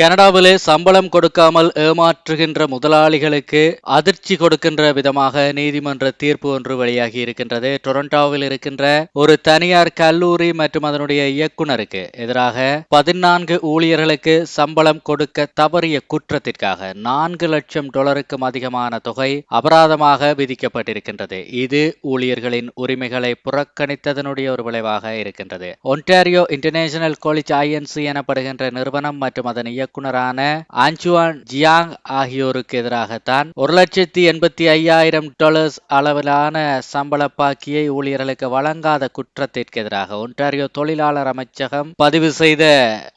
கனடாவிலே சம்பளம் கொடுக்காமல் ஏமாற்றுகின்ற முதலாளிகளுக்கு அதிர்ச்சி கொடுக்கின்ற விதமாக நீதிமன்ற தீர்ப்பு ஒன்று வெளியாகி இருக்கின்றது. டொரண்டோவில் இருக்கின்ற ஒரு தனியார் கல்லூரி மற்றும் அதனுடைய இயக்குநருக்கு எதிராக பதினான்கு ஊழியர்களுக்கு சம்பளம் கொடுக்க தவறிய குற்றத்திற்காக நான்கு லட்சம் டாலருக்கும் அதிகமான தொகை அபராதமாக விதிக்கப்பட்டிருக்கின்றது. இது ஊழியர்களின் உரிமைகளை புறக்கணித்ததனுடைய ஒரு விளைவாக இருக்கின்றது. ஒன்டாரியோ இன்டர்நேஷனல் காலேஜ் ஐஎன்சி எனப்படுகின்ற நிறுவனம் மற்றும் அதன் இயக்குனரான ஆஞ்சுவான் ஜியாங் ஆகியோருக்கு எதிராகத்தான் ஒரு லட்சத்தி எண்பத்தி ஐயாயிரம் டாலர்ஸ் அளவிலான சம்பள பாக்கியை ஊழியர்களுக்கு வழங்காத குற்றத்திற்கு எதிராக ஒன்றாரியோ தொழிலாளர் அமைச்சகம் பதிவு செய்த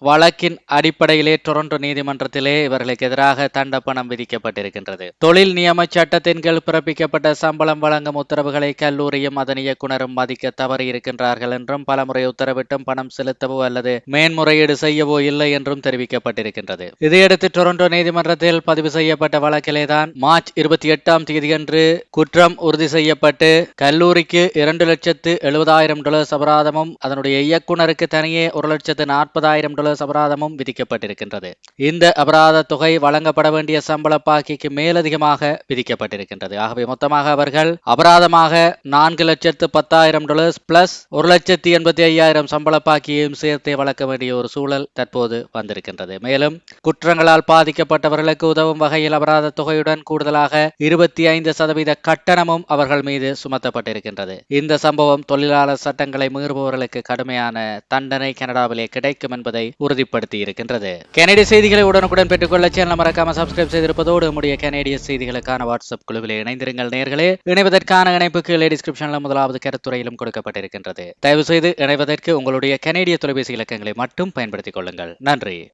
வழக்கின் அடிப்படையிலே டொரண்டோ நீதிமன்றத்திலே இவர்களுக்கு எதிராக தண்டப்பணம் விதிக்கப்பட்டிருக்கின்றது. தொழில் நியம சட்டத்தின் கீழ் பிறப்பிக்கப்பட்ட சம்பளம் வழங்கும் உத்தரவுகளை கல்லூரியும் அதன் இயக்குனரும் மதிக்க தவறி இருக்கின்றார்கள் என்றும் பலமுறை உத்தரவிட்டும் பணம் செலுத்தவோ அல்லது மேன்முறையீடு செய்யவோ இல்லை என்றும் தெரிவிக்கப்பட்டிருக்கிறது இருக்கின்றது. இதையடுத்து டொரண்டோ நீதிமன்றத்தில் பதிவு செய்யப்பட்ட வழக்கிலேதான் மார்ச் இருபத்தி எட்டாம் தேதியன்று குற்றம் உறுதி செய்யப்பட்டு கல்லூரிக்கு இரண்டு லட்சத்து எழுபதாயிரம் டாலர்ஸ் அபராதமும் அதனுடைய இயக்குனருக்கு தனியே ஒரு லட்சத்து நாற்பதாயிரம் டாலர்ஸ் அபராதமும் விதிக்கப்பட்டிருக்கின்றது. இந்த அபராத தொகை வழங்கப்பட வேண்டிய சம்பள பாக்கிக்கு மேலதிகமாக விதிக்கப்பட்டிருக்கின்றது. ஆகவே மொத்தமாக அவர்கள் அபராதமாக நான்கு லட்சத்து பத்தாயிரம் டொலர்ஸ் பிளஸ் ஒரு லட்சத்தி எண்பத்தி ஐயாயிரம் சம்பள பாக்கியையும் சேர்த்தே வழங்க வேண்டிய ஒரு சூழல் தற்போது வந்திருக்கின்றது. மேலும் மேலும் குற்றங்களால் பாதிக்கப்பட்டவர்களுக்கு உதவும் வகையில் அபராத தொகையுடன் கூடுதலாக இருபத்தி ஐந்து சதவீத கட்டணமும் அவர்கள் மீது சுமத்தப்பட்டிருக்கின்றது. இந்த சம்பவம் தொழிலாளர் சட்டங்களை மீறுபவர்களுக்கு கடுமையான தண்டனை கனடாவிலே கிடைக்கும் என்பதை உறுதிப்படுத்தி இருக்கின்றது கனடிய செய்திகளை உடனுக்குடன் பெற்றுக்கொள்ள சேனல் மறக்காம சப்ஸ்கிரைப் செய்திருப்பதோடு நம்முடைய கனடிய செய்திகளுக்கான வாட்ஸ்அப் குழுவில் இணைந்திருங்கள். நேர்களே இணைவதற்கான இணைப்பு கீழே டிஸ்கிரிப்ஷனில் முதலாவது கருத்துறையிலும் கொடுக்கப்பட்டிருக்கின்றது. தயவு செய்து இணைவதற்கு உங்களுடைய கனேடிய தொலைபேசி இலக்கங்களை மட்டும் பயன்படுத்திக் கொள்ளுங்கள். நன்றி.